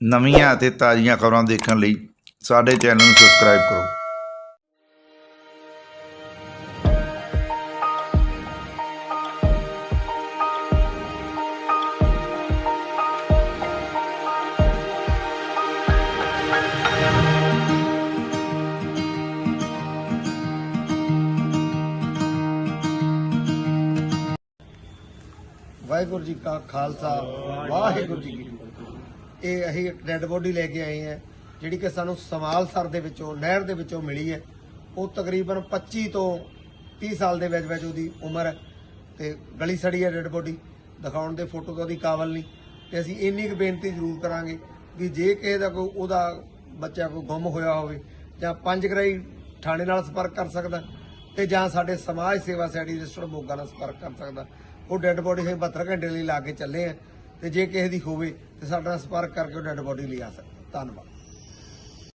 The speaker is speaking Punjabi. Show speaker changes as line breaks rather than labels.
ਨਵੀਆਂ ਅਤੇ ਤਾਜ਼ੀਆਂ ਖਬਰਾਂ ਦੇਖਣ ਲਈ ਸਾਡੇ ਚੈਨਲ ਨੂੰ ਸਬਸਕ੍ਰਾਈਬ ਕਰੋ
ਵਾਹਿਗੁਰੂ ਜੀ ਕਾ ਖਾਲਸਾ ਵਾਹਿਗੁਰੂ ਜੀ ਕੀ ਫਤਿਹ ਇਹ ਅਸੀਂ ਡੈੱਡ ਬੋਡੀ ਲੈ ਕੇ ਆਏ ਹਾਂ ਜਿਹੜੀ ਕਿ ਸਾਨੂੰ ਸਮਾਲਸਰ ਦੇ ਵਿੱਚੋਂ, ਨਹਿਰ ਦੇ ਵਿੱਚੋਂ ਮਿਲੀ ਹੈ। ਉਹ ਤਕਰੀਬਨ 25 ਤੋਂ 30 ਸਾਲ ਦੇ ਵਿੱਚ ਵਿੱਚ ਉਹਦੀ ਉਮਰ ਹੈ ਤੇ ਗਲੀ ਸੜੀ ਹੈ ਡੈੱਡ ਬੋਡੀ ਦਿਖਾਉਣ ਦੇ ਫੋਟੋ ਤੋਂ ਉਹਦੀ ਕਾਬਲ ਨਹੀਂ। ਤੇ ਅਸੀਂ ਇੰਨੀ ਕੁ ਬੇਨਤੀ ਜ਼ਰੂਰ ਕਰਾਂਗੇ ਵੀ ਜੇ ਕਿਸੇ ਦਾ ਕੋਈ, ਉਹਦਾ ਬੱਚਾ ਕੋਈ ਗੁੰਮ ਹੋਇਆ ਹੋਵੇ, ਜਾਂ ਪੰਜ ਗਰਾਈ ਥਾਣੇ ਨਾਲ ਸੰਪਰਕ ਕਰ ਸਕਦਾ, ਤੇ ਜਾਂ ਸਾਡੇ ਸਮਾਜ ਸੇਵਾ ਸੈਡੀ ਰਜਿਸਟਰ ਮੋਗਾ ਨਾਲ ਸੰਪਰਕ ਕਰ ਸਕਦਾ। ਉਹ ਡੈੱਡ ਬੋਡੀ ਅਸੀਂ 72 ਘੰਟੇ ਲਈ ਲਾ ਕੇ ਚੱਲੇ ਆ। ਤੇ ਜੇ ਕਿਸੇ ਦੀ ਹੋਵੇ ਤੇ ਸਾਡਾ ਸੰਪਰਕ ਕਰਕੇ ਉਹ ਡੈੱਡ ਬੋਡੀ ਲਿਆ ਸਕਦਾ। ਧੰਨਵਾਦ।